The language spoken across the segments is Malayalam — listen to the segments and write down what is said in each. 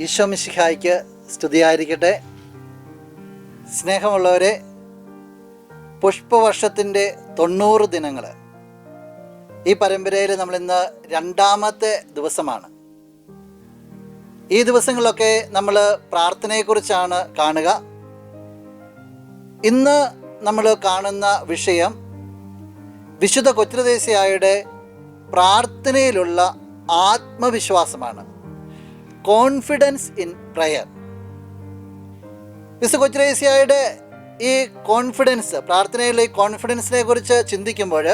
ഈശോ മിശിഹായ്ക്ക് സ്തുതിയായിരിക്കട്ടെ. സ്നേഹമുള്ളവരെ പുഷ്പവർഷത്തിന്റെ തൊണ്ണൂറ് ദിനങ്ങൾ ഈ പരമ്പരയിൽ നമ്മൾ ഇന്ന് രണ്ടാമത്തെ ദിവസമാണ്. ഈ ദിവസങ്ങളിലൊക്കെ നമ്മൾ പ്രാർത്ഥനയെക്കുറിച്ചാണ് കാണുക. ഇന്ന് നമ്മൾ കാണുന്ന വിഷയം വിശുദ്ധ കൊച്ചുദേശിയായുടെ പ്രാർത്ഥനയിലുള്ള ആത്മവിശ്വാസമാണ്. കോൺഫിഡൻസ് ഇൻ പ്രയർ വിശു കൊച്ചുദേശിയായുടെ ഈ കോൺഫിഡൻസ് പ്രാർത്ഥനയിലെ ഈ കോൺഫിഡൻസിനെ കുറിച്ച് ചിന്തിക്കുമ്പോൾ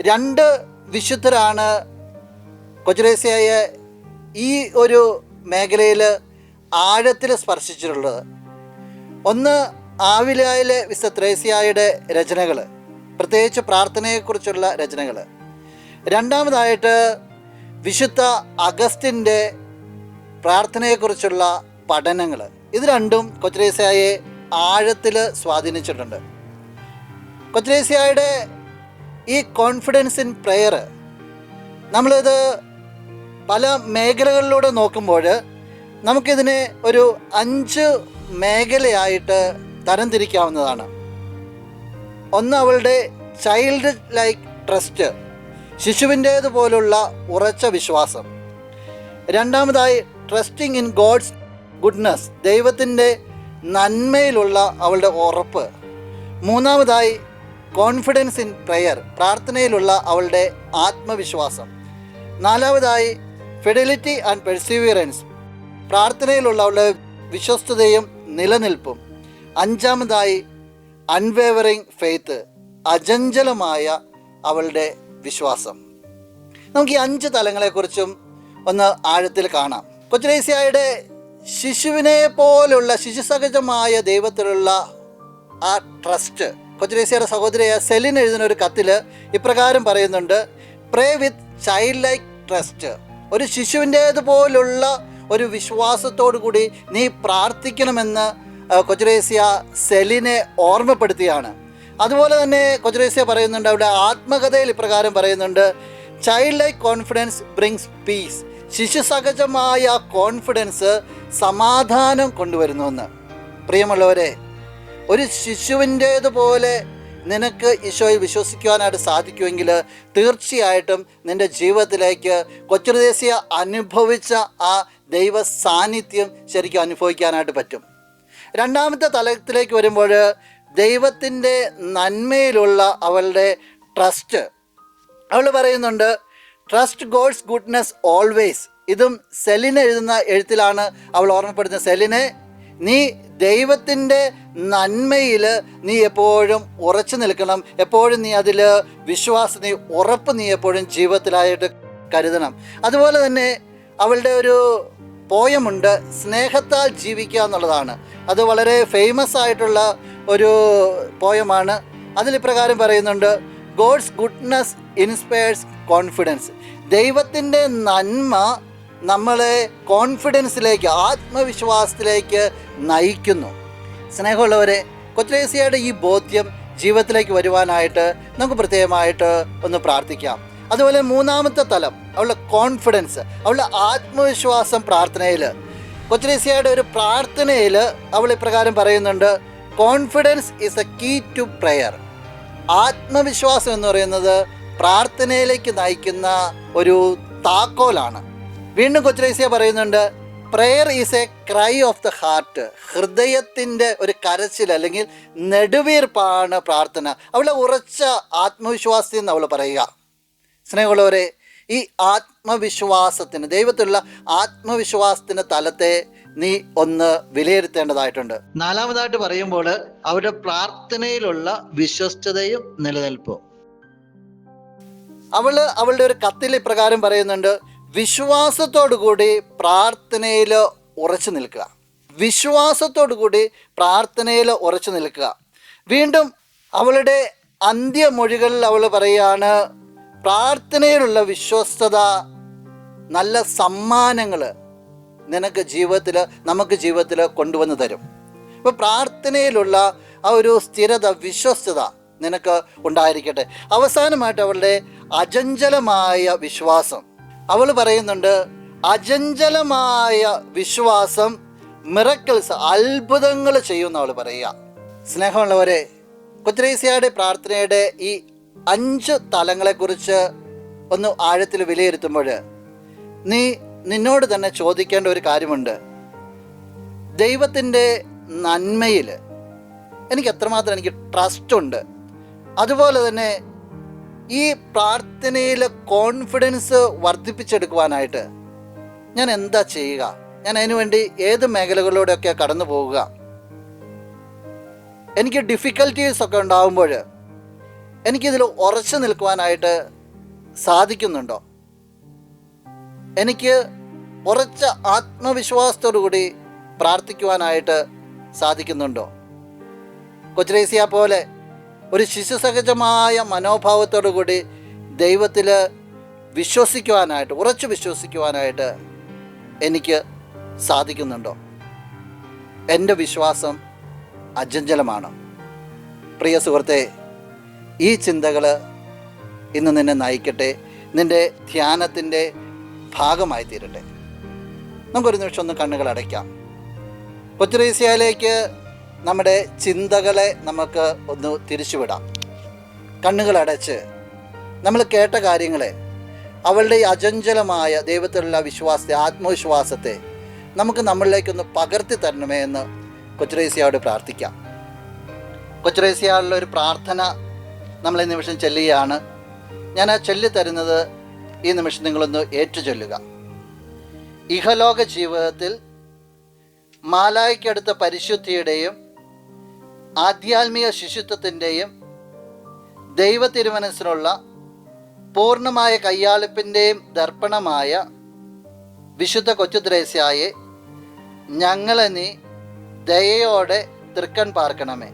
രണ്ട് വിശുദ്ധരാണ് കൊച്ചുദേശിയായ ഈ ഒരു മേഖലയിൽ ആഴത്തിൽ സ്പർശിച്ചിട്ടുള്ളത്. ഒന്ന് ആവിലായിലെ വിശുദ്ധ ത്രേസ്യായുടെ രചനകൾ പ്രത്യേകിച്ച് പ്രാർത്ഥനയെക്കുറിച്ചുള്ള രചനകൾ. രണ്ടാമതായിട്ട് വിശുദ്ധ അഗസ്റ്റിന്റെ പ്രാർത്ഥനയെക്കുറിച്ചുള്ള പഠനങ്ങൾ ഇത് രണ്ടും കൊച്ചുരേസ്യായെ ആഴത്തിൽ സ്വാധീനിച്ചിട്ടുണ്ട്. കൊച്ചുരേസ്യായുടെ ഈ കോൺഫിഡൻസ് ഇൻ പ്രെയർ നമ്മളിത് പല മേഖലകളിലൂടെ നോക്കുമ്പോൾ നമുക്കിതിനെ ഒരു അഞ്ച് മേഖലയായിട്ട് തരംതിരിക്കാവുന്നതാണ്. ഒന്ന് അവളുടെ ചൈൽഡ് ലൈക്ക് ട്രസ്റ്റ് ശിശുവിന്റേതുപോലുള്ള ഉറച്ച വിശ്വാസം. രണ്ടാമതായി ട്രസ്റ്റിംഗ് ഇൻ ഗോഡ്സ് ഗുഡ്നസ് ദൈവത്തിന്റെ നന്മയിലുള്ള അവളുടെ ഉറപ്പ്. മൂന്നാമതായി കോൺഫിഡൻസ് ഇൻ പ്രെയർ പ്രാർത്ഥനയിലുള്ള അവളുടെ ആത്മവിശ്വാസം. നാലാമതായി ഫെഡിലിറ്റി ആൻഡ് പെർസീവിയറൻസ് പ്രാർത്ഥനയിലുള്ള അവളുടെ വിശ്വസ്തതയും നിലനിൽപ്പും. അഞ്ചാമതായി അൺവേവറിങ് ഫെയ്ത്ത് അചഞ്ചലമായ അവളുടെ വിശ്വാസം. നമുക്ക് ഈ അഞ്ച് തലങ്ങളെക്കുറിച്ചും ഒന്ന് ആഴത്തിൽ കാണാം. കൊച്ചുലേസ്യായുടെ ശിശുവിനെ പോലുള്ള ശിശുസഹജമായ ദൈവത്തിലുള്ള ആ ട്രസ്റ്റ് കൊച്ചിനേസ്യയുടെ സഹോദരിയായ സെലിൻ എഴുതുന്ന ഒരു കത്തിൽ ഇപ്രകാരം പറയുന്നുണ്ട് pray with child like trust ഒരു ശിശുവിന്റേതുപോലുള്ള ഒരു വിശ്വാസത്തോടു കൂടി നീ പ്രാർത്ഥിക്കണമെന്ന് കൊച്ചുരേസ്യ സെലിനെ ഓർമ്മപ്പെടുത്തിയാണ്. അതുപോലെ തന്നെ കൊച്ചുരേസ്യ പറയുന്നുണ്ട് അവിടെ ആത്മകഥയിൽ ഇപ്രകാരം പറയുന്നുണ്ട് child like confidence brings peace ശിശു സഹജമായ കോൺഫിഡൻസ് സമാധാനം കൊണ്ടുവരുന്നുവെന്ന്. പ്രിയമുള്ളവരെ ഒരു ശിശുവിന്റേതുപോലെ നിനക്ക് ഈശോയിൽ വിശ്വസിക്കുവാനായിട്ട് സാധിക്കുമെങ്കിൽ തീർച്ചയായിട്ടും നിന്റെ ജീവിതത്തിലേക്ക് കൊച്ചുദേശീയ അനുഭവിച്ച ആ ദൈവ സാന്നിധ്യം ശരിക്കും അനുഭവിക്കാനായിട്ട് പറ്റും. രണ്ടാമത്തെ തലത്തിലേക്ക് വരുമ്പോൾ ദൈവത്തിന്റെ നന്മയിലുള്ള അവളുടെ ട്രസ്റ്റ്. അവൾ പറയുന്നുണ്ട് ട്രസ്റ്റ് ഗോഡ്സ് ഗുഡ്നെസ് ഓൾവേസ് ഇതും സെലിന് എഴുതുന്ന എഴുത്തിലാണ് അവൾ ഓർമ്മപ്പെടുത്തുന്നത്. സെലിനെ നീ ദൈവത്തിന്റെ നന്മയിൽ നീ എപ്പോഴും ഉറച്ചു നിൽക്കണം. എപ്പോഴും നീ അതിൽ വിശ്വാസം നീ ഉറപ്പ് നീ എപ്പോഴും ജീവിതത്തിലായിട്ട് കരുതണം. അതുപോലെ തന്നെ അവളുടെ ഒരു പോയമുണ്ട് സ്നേഹത്താൽ ജീവിക്കുക എന്നുള്ളതാണ്. അത് വളരെ ഫേമസ് ആയിട്ടുള്ള ഒരു പോയമാണ്. അതിലിപ്രകാരം പറയുന്നുണ്ട് ഗോഡ്സ് ഗുഡ്നെസ് ഇൻസ്പയർസ് കോൺഫിഡൻസ്. ദൈവത്തിന്റെ നന്മ നമ്മളെ കോൺഫിഡൻസിലേക്ക് ആത്മവിശ്വാസത്തിലേക്ക് നയിക്കുന്നു. സ്നേഹമുള്ളവരെ കൊച്ചുലേസിയയുടെ ഈ ബോധ്യം ജീവിതത്തിലേക്ക് വരുവാനായിട്ട് നമുക്ക് പ്രത്യേകമായിട്ട് ഒന്ന് പ്രാർത്ഥിക്കാം. അതുപോലെ മൂന്നാമത്തെ തലം അവളുടെ കോൺഫിഡൻസ് അവളുടെ ആത്മവിശ്വാസം പ്രാർത്ഥനയിൽ. കൊച്ചുലേസിയയുടെ ഒരു പ്രാർത്ഥനയിൽ അവൾ ഇപ്രകാരം പറയുന്നുണ്ട് confidence is a key to prayer ആത്മവിശ്വാസം എന്ന് പറയുന്നത് പ്രാർത്ഥനയിലേക്ക് നയിക്കുന്ന ഒരു താക്കോലാണ്. വീണ്ടും കൊച്ചുലേസിയ പറയുന്നുണ്ട് prayer is a cry of the heart ഹൃദയത്തിന്റെ ഒരു കരച്ചിൽ അല്ലെങ്കിൽ നെടുവീർപ്പാണ് പ്രാർത്ഥന. അവളെ ഉറച്ച ആത്മവിശ്വാസത്തിൽ നിന്ന് അവൾ പറയുക. സ്നേഹമുള്ളവരെ ഈ ആത്മവിശ്വാസത്തിന് ദൈവത്തിലുള്ള ആത്മവിശ്വാസത്തിന്റെ തലത്തെ നീ ഒന്ന് വിലയിരുത്തേണ്ടതായിട്ടുണ്ട്. നാലാമതായിട്ട് പറയുമ്പോൾ അവരുടെ പ്രാർത്ഥനയിലുള്ള വിശ്വസ്തതയും നിലനിൽപ്പും. അവൾ അവളുടെ ഒരു കത്തിൽ ഇപ്രകാരം പറയുന്നുണ്ട് വിശ്വാസത്തോടു കൂടി പ്രാർത്ഥനയിൽ ഉറച്ചു നിൽക്കുക. വിശ്വാസത്തോടു കൂടി പ്രാർത്ഥനയിൽ ഉറച്ചു നിൽക്കുക. വീണ്ടും അവളുടെ അന്ത്യമൊഴികളിൽ അവൾ പറയുകയാണ് പ്രാർത്ഥനയിലുള്ള വിശ്വസ്തത നല്ല സമ്മാനങ്ങൾ നിനക്ക് ജീവിതത്തിൽ നമുക്ക് ജീവിതത്തിൽ കൊണ്ടുവന്ന് തരും. അപ്പോൾ പ്രാർത്ഥനയിലുള്ള ആ ഒരു സ്ഥിരത വിശ്വസ്തത നിനക്ക് ഉണ്ടായിരിക്കട്ടെ. അവസാനമായിട്ട് അവളുടെ അചഞ്ചലമായ വിശ്വാസം. അവൾ പറയുന്നുണ്ട് അചഞ്ചലമായ വിശ്വാസം മിറക്കിൾസ് അത്ഭുതങ്ങൾ ചെയ്യുമെന്ന് അവൾ പറയുക. സ്നേഹമുള്ളവരെ കുത്രേസ്യയുടെ പ്രാർത്ഥനയുടെ ഈ അഞ്ച് തലങ്ങളെക്കുറിച്ച് ഒന്ന് ആഴത്തിൽ വിലയിരുത്തുമ്പോൾ നീ നിന്നോട് തന്നെ ചോദിക്കേണ്ട ഒരു കാര്യമുണ്ട്. ദൈവത്തിന്റെ നന്മയിൽ എനിക്ക് എത്രമാത്രം എനിക്ക് ട്രസ്റ്റ് ഉണ്ട്. അതുപോലെ തന്നെ ഈ പ്രാർത്ഥനയിൽ കോൺഫിഡൻസ് വർദ്ധിപ്പിച്ചെടുക്കുവാനായിട്ട് ഞാൻ എന്താ ചെയ്യുക? ഞാൻ അതിനുവേണ്ടി ഏത് മേഖലകളിലൂടെയൊക്കെ കടന്നു പോവുക എനിക്ക് ഡിഫിക്കൽട്ടീസ് ഒക്കെ ഉണ്ടാകുമ്പോൾ എനിക്കിതിൽ ഉറച്ചു നിൽക്കുവാനായിട്ട് സാധിക്കുന്നുണ്ടോ? എനിക്ക് ഉറച്ച ആത്മവിശ്വാസത്തോടു കൂടി പ്രാർത്ഥിക്കുവാനായിട്ട് സാധിക്കുന്നുണ്ടോ? കൊച്ചുരേസിയ പോലെ ഒരു ശിശുസഹജമായ മനോഭാവത്തോടു കൂടി ദൈവത്തിൽ വിശ്വസിക്കുവാനായിട്ട് ഉറച്ചു വിശ്വസിക്കുവാനായിട്ട് എനിക്ക് സാധിക്കുന്നുണ്ടോ? എന്റെ വിശ്വാസം അജഞ്ചലമാണ് പ്രിയ സുഹൃത്തെ ഈ ചിന്തകൾ ഇന്ന് നിന്നെ നയിക്കട്ടെ. നിന്റെ ധ്യാനത്തിന്റെ ഭാഗമായി തീരട്ടെ നമുക്കൊരു നിമിഷം ഒന്ന് കണ്ണുകൾ അടയ്ക്കാം. കൊച്ചുറേസ്യയിലേക്ക് നമ്മുടെ ചിന്തകളെ നമുക്ക് ഒന്ന് തിരിച്ചുവിടാം. കണ്ണുകളടച്ച് നമ്മൾ കേട്ട കാര്യങ്ങളെ അവളുടെ ഈ അചഞ്ചലമായ ദൈവത്തിലുള്ള വിശ്വാസത്തെ ആത്മവിശ്വാസത്തെ നമുക്ക് നമ്മളിലേക്കൊന്ന് പകർത്തി തരണമേ എന്ന് കൊച്ചുറേസ്യയോട് പ്രാർത്ഥിക്കാം. കൊച്ചുറേസ്യയോടുള്ള ഒരു പ്രാർത്ഥന നമ്മൾ ഈ നിമിഷം ചെല്ലുകയാണ്. ഞാൻ ആ ചൊല്ലി തരുന്നത് ഈ നിമിഷം നിങ്ങളൊന്ന് ഏറ്റുചൊല്ലുക. ഇഹലോക ജീവിതത്തിൽ മാലായ്ക്കടുത്ത പരിശുദ്ധിയുടെയും ആധ്യാത്മിക ശിശുത്വത്തിന്റെയും ദൈവ തിരുമനസ്സിനുള്ള പൂർണമായ കയ്യാളിപ്പിന്റെയും ദർപ്പണമായ വിശുദ്ധ കൊച്ചുദ്രേസ്യായെ ഞങ്ങളെ നീ ദയയോടെ തൃക്കൺ പാർക്കണമേ.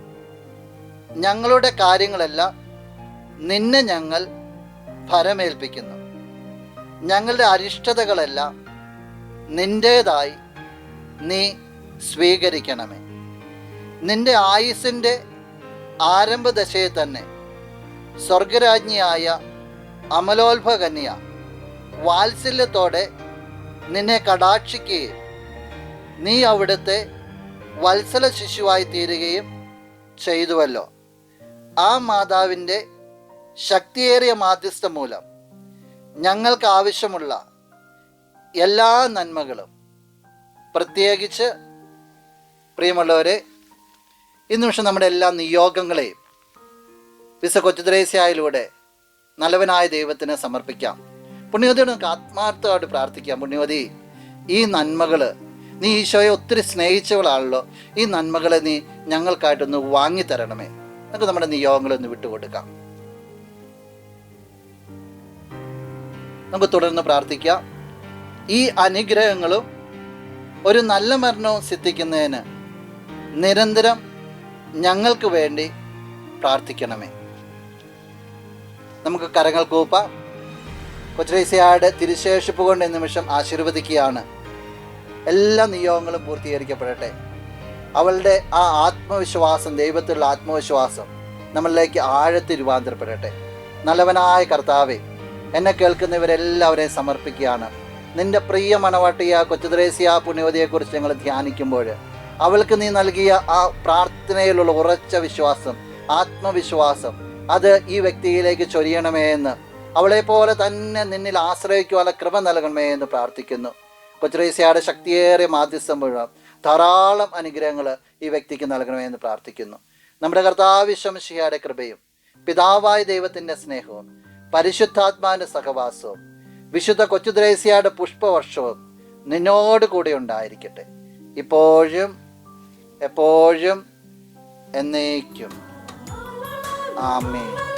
ഞങ്ങളുടെ കാര്യങ്ങളെല്ലാം നിന്നെ ഞങ്ങൾ ഫലമേൽപ്പിക്കുന്നു ഞങ്ങളുടെ അരിഷ്ടതകളെല്ലാം നിന്റേതായി നീ സ്വീകരിക്കണമേ. നിന്റെ ആയുസിന്റെ ആരംഭദശയെ തന്നെ സ്വർഗരാജ്ഞിയായ അമലോത്ഭകന്യ വാത്സല്യത്തോടെ നിന്നെ കടാക്ഷിക്കുകയും നീ അവിടുത്തെ വത്സല ശിശുവായി തീരുകയും ചെയ്തുവല്ലോ. ആ മാതാവിന്റെ ശക്തിയേറിയ മാധ്യസ്ഥ മൂലം ഞങ്ങൾക്ക് ആവശ്യമുള്ള എല്ലാ നന്മകളും പ്രത്യേകിച്ച് പ്രിയമുള്ളവരെ ഈ നിമിഷം നമ്മുടെ എല്ലാ നിയോഗങ്ങളെയും വിസ കൊച്ചുദ്രേസ്യായിലൂടെ നല്ലവനായ ദൈവത്തിന് സമർപ്പിക്കാം. പുണ്യവതിയോട് നമുക്ക് ആത്മാർത്ഥമായിട്ട് പ്രാർത്ഥിക്കാം. പുണ്യവതി ഈ നന്മകൾ നീ ഈശോയെ ഒത്തിരി സ്നേഹിച്ചവളാണല്ലോ. ഈ നന്മകളെ നീ ഞങ്ങൾക്കായിട്ടൊന്ന് വാങ്ങിത്തരണമേ. നമുക്ക് നമ്മുടെ നിയോഗങ്ങളൊന്ന് വിട്ടുകൊടുക്കാം. നമുക്ക് തുടർന്ന് പ്രാർത്ഥിക്കാം. ഈ അനുഗ്രഹങ്ങളും ഒരു നല്ല മരണവും സിദ്ധിക്കുന്നതിന് നിരന്തരം ഞങ്ങൾക്ക് വേണ്ടി പ്രാർത്ഥിക്കണമേ. നമുക്ക് കരങ്ങൾ കൂപ്പാം. കൊച്ചുറൈസയാട് തിരുശേഷിപ്പ് കൊണ്ട് നിമിഷം ആശീർവദിക്കുകയാണ്. എല്ലാ നിയോഗങ്ങളും പൂർത്തീകരിക്കപ്പെടട്ടെ. അവളുടെ ആ ആത്മവിശ്വാസം ദൈവത്തിലുള്ള ആത്മവിശ്വാസം നമ്മളിലേക്ക് ആഴത്തിൽ രൂപാന്തരപ്പെടട്ടെ. നല്ലവനായ കർത്താവെ എന്നെ കേൾക്കുന്നവരെല്ലാവരെയും സമർപ്പിക്കുകയാണ്. നിന്റെ പ്രിയ മണവാട്ടിയ കൊച്ചുദ്രേസ്യ പുണ്യവതിയെക്കുറിച്ച് ഞങ്ങൾ ധ്യാനിക്കുമ്പോൾ അവൾക്ക് നീ നൽകിയ ആ പ്രാർത്ഥനയിലുള്ള ഉറച്ച വിശ്വാസം ആത്മവിശ്വാസം അത് ഈ വ്യക്തിയിലേക്ക് ചൊരിയണമേ എന്ന് അവളെ പോലെ തന്നെ നിന്നിൽ ആശ്രയിക്കുവാനുള്ള കൃപ നൽകണമേ എന്ന് പ്രാർത്ഥിക്കുന്നു. കൊച്ചുറേസ്യയുടെ ശക്തിയേറെ മാധ്യസ്ഥം മുഴുവൻ ധാരാളം അനുഗ്രഹങ്ങൾ ഈ വ്യക്തിക്ക് നൽകണമേ എന്ന് പ്രാർത്ഥിക്കുന്നു. നമ്മുടെ കർത്താവിശ്വംശിയുടെ കൃപയും പിതാവായ ദൈവത്തിന്റെ സ്നേഹവും പരിശുദ്ധാത്മാവിന്റെ സഹവാസവും വിശുദ്ധ കൊച്ചുദ്രേസ്യയുടെ പുഷ്പവർഷവും നിന്നോട് കൂടെ ഉണ്ടായിരിക്കട്ടെ. ഇപ്പോഴും എപ്പോഴും എന്നേക്കും. ആമേ